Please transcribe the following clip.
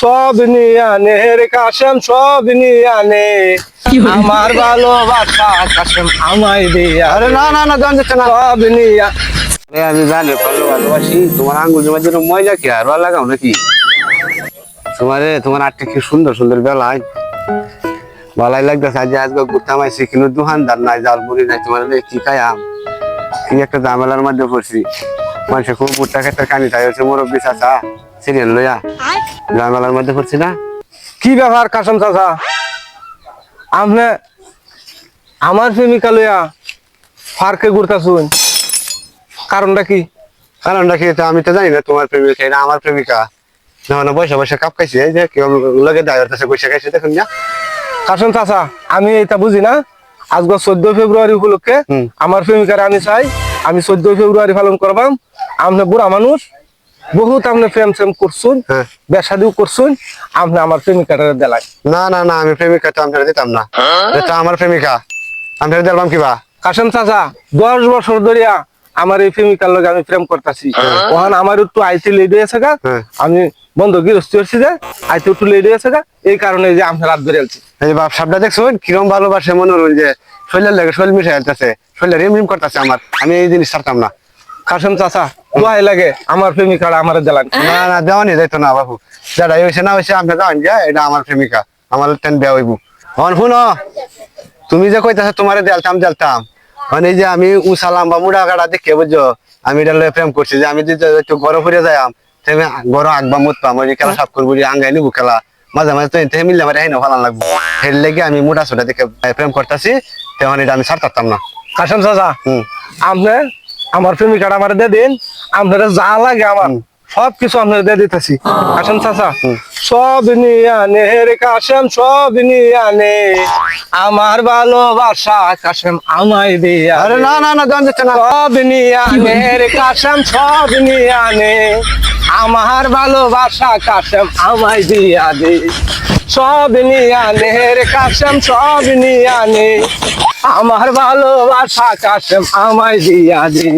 সব নিয়ানে রে কাশেম সব নিয়ানে। আমার ভালোবাসা কাশেম আমায় দিয়া। আরে না না না যাচ্ছে না। সব নিয়া আরে আমি জানি ভালো ভালোবাসি। তোমার আঙ্গুল জমা জন্য মজা কি আর লাগাও নাকি? তোমারে তোমার আটটা কি সুন্দর সুন্দর বেলায় ভালাই লাগতেছে আজ আজকে ঘুরতাম আইসি কিন্তু দোকানদার নাই জাল মুড়ি নাই। তোমার কি খাইয়াম? কি একটা ঝামেলার মধ্যে পড়ছি। মানুষের খুব বুট্টা খেতে কানি তাই হচ্ছে মুরব্বী চাচা। সিরিয়াল লইয়া ঝামেলার মধ্যে পড়ছি না? কি ব্যাপার কাশেম চাচা? আপনি আমার প্রেমিকা লইয়া ঘুরতাছুন। কারণটা কি? কারণটা কি? আমি তো জানি না তোমার প্রেমিকা এটা আমার প্রেমিকা। না না বসে বসে কাপ খাইছে এই যে কেউ লগে আছে বসে খাইছে দেখুন না চাচা আমি এটা বুঝি না? আজকে চোদ্দ ফেব্রুয়ারি উপলক্ষে আমার প্রেমিকার আমি চাই আমি চোদ্দ ফেব্রুয়ারি পালন করবাম। আপনি বুড়া মানুষ বহুত আপনি প্রেম প্রেম করছুন হ্যাঁ। বেসাদিও করছুন আপনি আমার প্রেমিকাটা দেলাই। না না না আমি প্রেমিকা তো আমি দিতাম না। এটা আমার প্রেমিকা। দিলাম কিবা? কাশেম চাচা দশ বছর ধরিয়া আমার এই প্রেমিকার লগে আমি প্রেম করতেছি। ওখান আমার একটু আইতে লেট হয়েছে গা। হ্যাঁ। আমি বন্ধ গৃহস্থ হচ্ছি যে আইতে একটু লেট হয়েছে গা। এই কারণে যে আমি রাত ধরে আলছি এই বাপ সাপটা দেখছ কিরম ভালোবাসে মনে হল যে শরীরের লাগে শরীর মিশে যাইতেছে শরীরে রিম রিম করতেছে আমার। আমি এই জিনিস ছাড়তাম না। কাশেম চাচা দোয়াই লাগে আমার প্রেমিকাটা আমার দেলান না না দেওয়ানি যাইতো না বাবু যারা হয়েছে না হয়েছে আপনি যাওয়ান গিয়া এটা আমার প্রেমিকা আমার টেন বিয়া হইব। হন শুনো তুমি যে কইতাছো তোমারে দেলতাম দেলতাম মানে যে আমি উসালাম বা মুড়া কাটা দেখে বুঝছ? আমি এটা লইয়া প্রেম করছি যে আমি যদি একটু গরম ফিরে যাইম তেমনি গরম আগবা মুত পাম ওই যে খেলা সাফ করব আঙ্গাই নিবো খেলা। মাঝে মাঝে তো এতে মিললে আমার হেন ভালো লাগবো। এর লেগে আমি মোটা সোটা দেখে প্রেম করতেছি তেমন এটা আমি ছাড়তাম না। কাশেম চাচা হুম। আপনি আমার প্রেমিকাটা আমার দিয়ে দিন আপনারা যা লাগে আমার সব কিছু আপনারা দিয়ে দিতেছি। আসেন চাচা। সব নিয়ে আনে রে কাশেম সব নিয়ে আনে। আমার ভালোবাসা কাশেম আমায় দিয়া আরে না না না জান যাচ্ছে না। সব নিয়ে আনে রে কাশেম সব নিয়ে আনে। আমার ভালোবাসা কাশেম আমায় দিয়া দে সব নিয়ে আনে রে কাশেম সব নিয়ে আনে। আমার ভালোবাসা কাশেম আমায় দিয়া দে